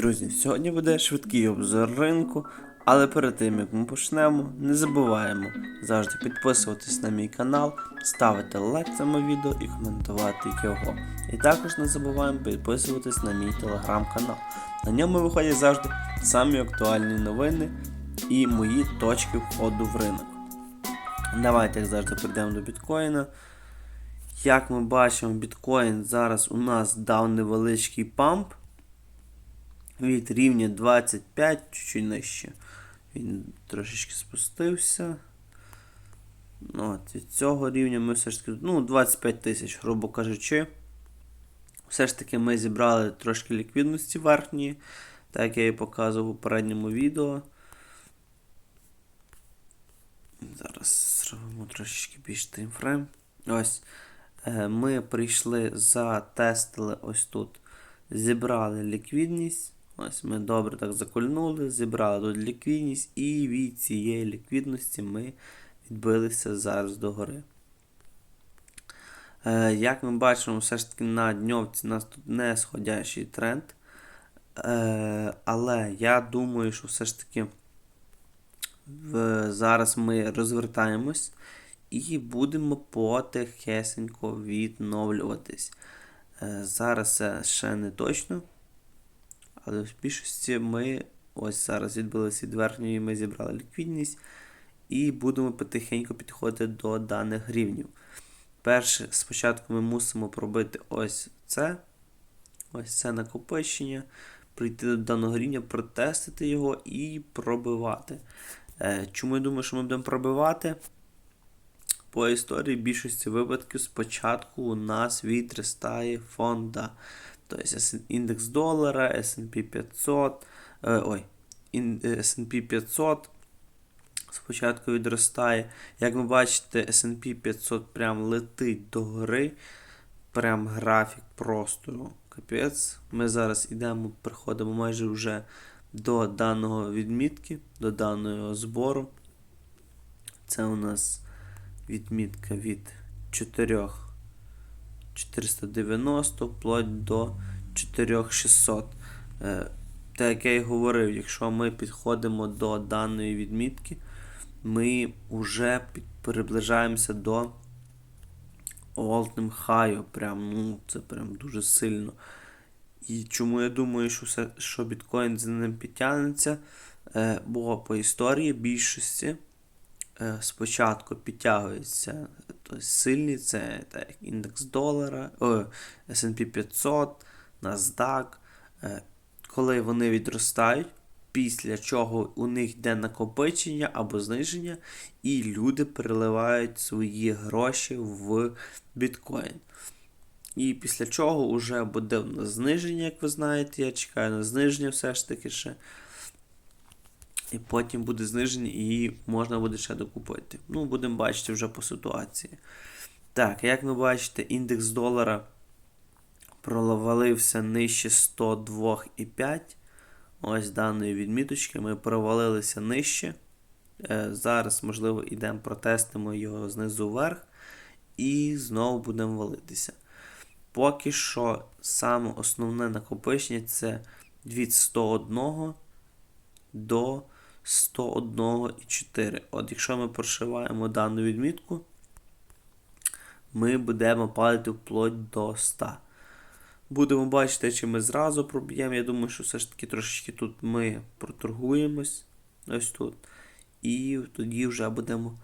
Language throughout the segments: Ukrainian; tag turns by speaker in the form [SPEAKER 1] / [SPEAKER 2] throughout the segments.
[SPEAKER 1] Друзі, сьогодні буде швидкий обзор ринку, але перед тим як ми почнемо, не забуваємо завжди підписуватись на мій канал, ставити лайк цьому відео і коментувати його. І також не забуваємо підписуватись на мій телеграм-канал. На ньому виходять завжди самі актуальні новини і мої точки входу в ринок. Давайте як завжди перейдемо до біткоїна. Як ми бачимо, біткоін зараз у нас дав невеличкий памп від рівня 25 чуть нижче. Він трошечки спустився. Ну, от, Від цього рівня ми все ж таки, ну, 25 тисяч, грубо кажучи. Все ж таки ми зібрали трошки ліквідності верхньої, так як я і показував у попередньому відео. Зараз зробимо трошечки більш таймфрейм. Ось. Е, Ми прийшли, затестили ось тут. Зібрали ліквідність. Ось ми добре так закольнули, зібрали тут ліквідність, і від цієї ліквідності ми відбилися зараз догори. Е, Як ми бачимо, все ж таки на дньовці у нас тут не сходящий тренд. Е, Але я думаю, що все ж таки в, зараз ми розвертаємось і будемо потихесенько відновлюватись. Е, Зараз це ще не точно. Але в більшості ми ось зараз відбилися від верхньої, ми зібрали ліквідність і будемо потихеньку підходити до даних рівнів. Перше, спочатку ми мусимо пробити ось це. Ось це накопичення, прийти до даного рівня, протестити його і пробивати. Е, Чому я думаю, що ми будемо пробивати? По історії більшості випадків спочатку у нас відростає фонда. Тобто індекс долара, S&P 500, е, ой, S&P 500 спочатку відростає. Як ви бачите, S&P 500 прям летить до гори. Прям графік просто капець. Ми зараз йдемо, приходимо майже вже до даного відмітки, до даного збору. Це у нас відмітка від 4 490 вплоть до 4600. Е, Так як я і говорив, якщо ми підходимо до даної відмітки, ми вже приближаємося до all-time high. Прям, ну, це прям дуже сильно. І чому я думаю, що все, що біткоін за ним підтягнеться? Е, Бо по історії більшості е, спочатку підтягуються сильні, це так, індекс долара, SP 500, NASDAQ. Е, коли вони відростають, після чого у них йде накопичення або зниження, і люди переливають свої гроші в біткоін. І після чого вже буде зниження, як ви знаєте. Я чекаю на зниження все ж таки ще. І потім буде зниження і можна буде ще докупити. Ну, будемо бачити вже по ситуації. Так, як ви бачите, індекс долара провалився нижче 102,5. Ось даної відміточки. Ми провалилися нижче. Е, зараз, можливо, йдемо протестимо його знизу вверх. І знову будемо валитися. Поки що саме основне накопичення це від 101 до 101,4. От якщо ми прошиваємо дану відмітку, ми будемо падати вплоть до 100. Будемо бачити, чи ми зразу проб'ємо. Я думаю, що все ж таки трошечки тут ми проторгуємось. Ось тут. І тоді вже будемо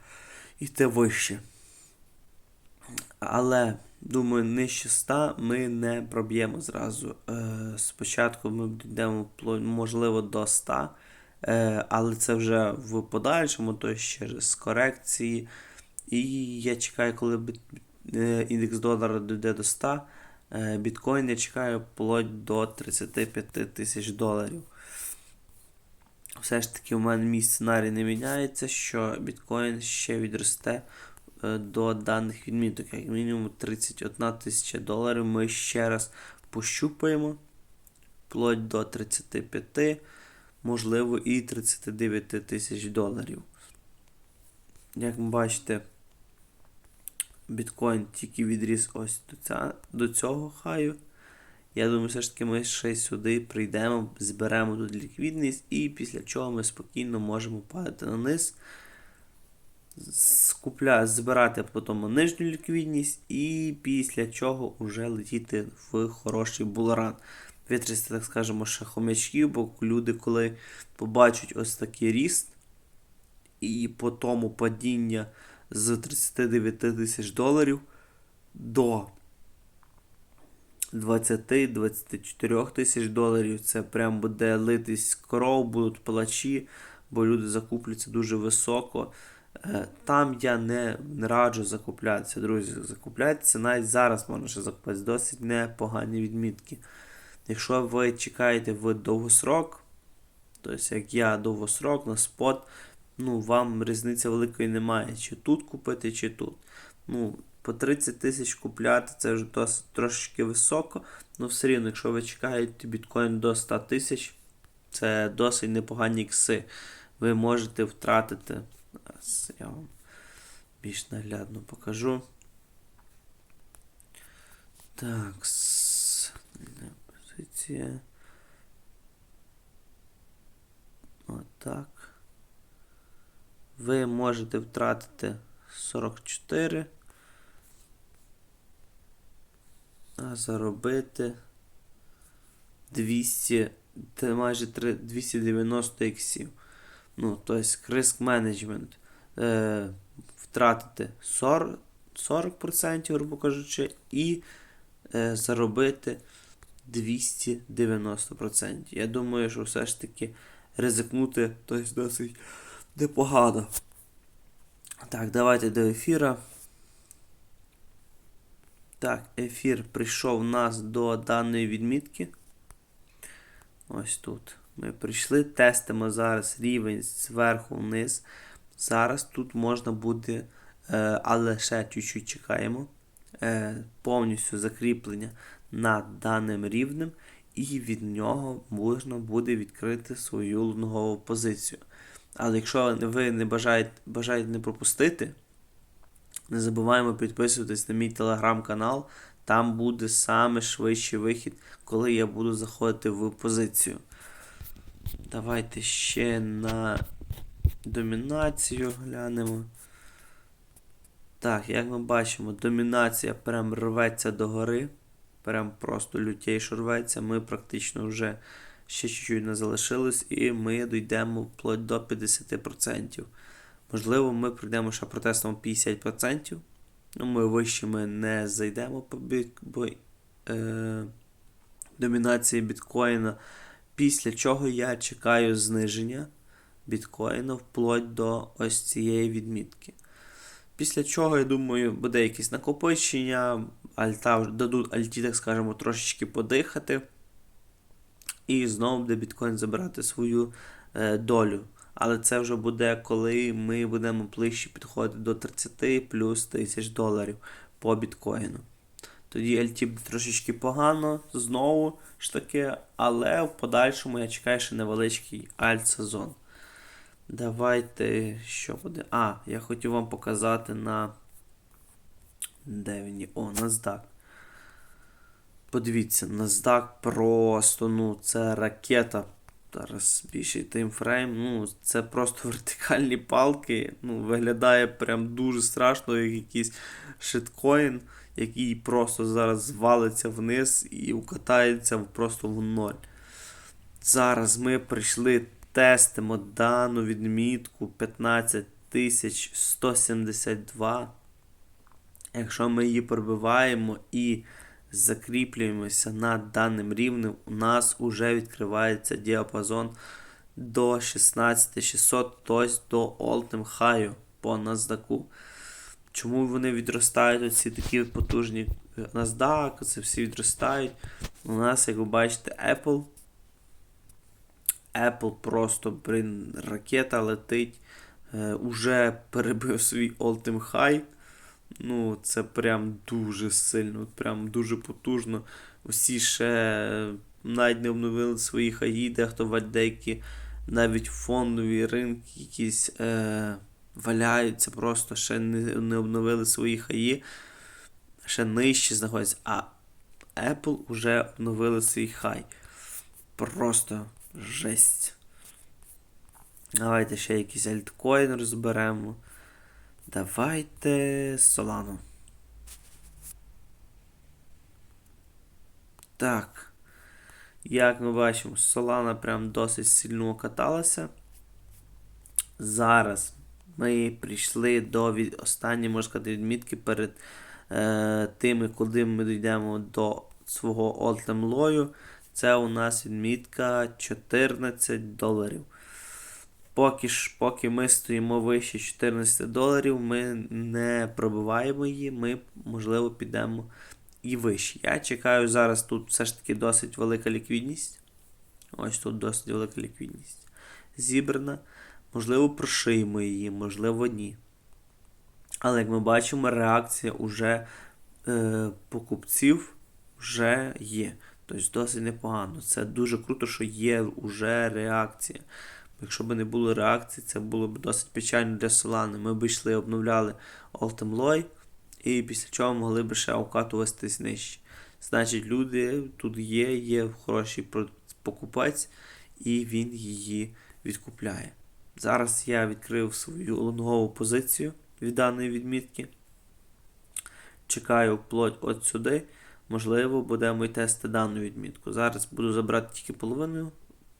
[SPEAKER 1] йти вище. Але, думаю, нижче 100 ми не проб'ємо зразу. Е, Спочатку ми йдемо, можливо, до 100. Е, але це вже в подальшому, то через корекції. І я чекаю, коли е, індекс долара дійде до 100. Е, біткоін я чекаю вплоть до 35 тисяч доларів. Все ж таки, у мене мій сценарій не міняється, що біткоін ще відросте до даних відміток. Як мінімум 31 тисяча доларів. Ми ще раз пощупаємо вплоть до 35 можливо, і 39 тисяч доларів. Як ви бачите, біткоін тільки відріс ось до, ця, до цього хаю. Я думаю, все ж таки ми ще сюди прийдемо, зберемо тут ліквідність, і після чого ми спокійно можемо падати на низ, скупля, збирати потім нижню ліквідність, і після чого вже летіти в хороший буларан. Витрясти, так скажемо, ще бо люди, коли побачать ось такий ріст, і по тому падіння з 39 тисяч доларів до 20-24 тисяч доларів. Це прям буде литись кров, будуть плачі, бо люди закупляться дуже високо. Е, Там я не, раджу закуплятися, друзі. Закупляйтеся навіть зараз можна ще закупитися. Досить непогані відмітки. Якщо ви чекаєте в довгосрок, тобто як я довгосрок на спот, ну вам різниці великої немає. Чи тут купити, чи тут. Ну, по 30 тисяч купляти це вже досить трошечки високо. Ну все рівно, якщо ви чекаєте біткоін до 100 тисяч, це досить непогані ікси. Ви можете втратити. Я вам більш наглядно покажу. Так, позиція. Отак. Ви можете втратити 44. А заробити 200, те майже 3, 290 іксів. Ну, тобто risk management. Е, втратити 40, 40%, грубо кажучи, і е, заробити 290%. Я думаю, що все ж таки ризикнути тобто, досить непогано. Так, давайте до ефіра. Так, ефір прийшов нас до даної відмітки. Ось тут. Ми прийшли, тестимо зараз рівень зверху вниз. Зараз тут можна буде, е, але ще чуть-чуть чекаємо. е, Повністю закріплення над даним рівнем, і від нього можна буде відкрити свою лонгову позицію. Але якщо ви не бажаєте, бажаєте не пропустити, не забуваємо підписуватись на мій телеграм-канал. Там буде саме швидший вихід, коли я буду заходити в позицію. Давайте ще на домінацію глянемо. Так, як ми бачимо, домінація прям рветься догори. Прям просто лютейше рветься. Ми практично вже ще чуть-чуть не залишилось, і ми дійдемо вплоть до 50%. Можливо, ми прийдемо ще протестом 50%. Ну, ми вище ми не зайдемо по бік, бо, е, домінації біткоїна. Після чого я чекаю зниження біткоїна вплоть до ось цієї відмітки. Після чого, я думаю, буде якесь накопичення, альта дадуть альті, так скажемо, трошечки подихати. І знову буде біткоін забирати свою е, долю. Але це вже буде, коли ми будемо ближче підходити до 30 плюс тисяч доларів по біткоїну. Тоді LT буде трошечки погано, знову ж таки, але в подальшому я чекаю ще невеличкий альт-сезон. Давайте що буде. А, я хотів вам показати на. Де він є? О, NASDAQ. Подивіться, NASDAQ просто, ну, це ракета. Зараз більший таймфрейм. Ну, це просто вертикальні палки. Ну, Виглядає прям дуже страшно, як якийсь шиткоін, який просто зараз звалиться вниз і укатається просто в ноль. Зараз ми прийшли, тестимо дану відмітку 15172. Якщо ми її пробиваємо і закріплюємося над даним рівнем, у нас вже відкривається діапазон до 16600, тобто до all-time по NASDAQ. Чому вони відростають оці такі потужні NASDAQ, це всі відростають. У нас, як ви бачите, Apple. Apple просто, блин, ракета летить. Е, уже перебив свій all-time high. Ну, це прям дуже сильно, прям дуже потужно. Усі ще навіть не обновили свої хаї, дехто деякі навіть фондові ринки якісь е, валяються, просто ще не, не обновили свої хаї, ще нижче знаходяться. А Apple уже обновили свій хай. Просто жесть. Давайте ще якийсь альткоін розберемо. Давайте Solano. Так. Як ми бачимо, Solana прям досить сильно каталася. Зараз ми прийшли до від... останньої, можна сказати, відмітки перед е, тими, коли ми дійдемо до свого олтемлою. Це у нас відмітка 14 доларів. Поки ж, поки ми стоїмо вище 14 доларів, ми не пробиваємо її, ми, можливо, підемо і вище. Я чекаю зараз тут все ж таки досить велика ліквідність. Ось тут досить велика ліквідність. Зібрана. Можливо, прошиємо її, можливо, ні. Але як ми бачимо, реакція уже е, покупців вже є. Тобто досить непогано. Це дуже круто, що є вже реакція. Якщо б не було реакції, це було б досить печально для Solana. Ми б йшли, обновляли Altemloy, і після чого могли б ще окатуватись нижче. Значить, люди тут є, є хороший покупець, і він її відкупляє. Зараз я відкрив свою лонгову позицію від даної відмітки. Чекаю вплоть от сюди. Можливо, будемо й тести дану відмітку. Зараз буду забрати тільки половину.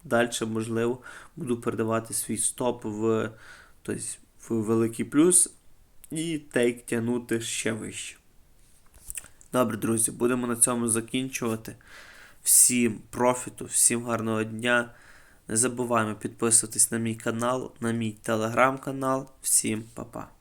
[SPEAKER 1] Далі, можливо, буду передавати свій стоп в, тобто, в великий плюс і тейк тягнути ще вище. Добре, друзі, будемо на цьому закінчувати. Всім профіту, всім гарного дня. Не забуваємо підписуватись на мій канал, на мій телеграм-канал. Всім па-па.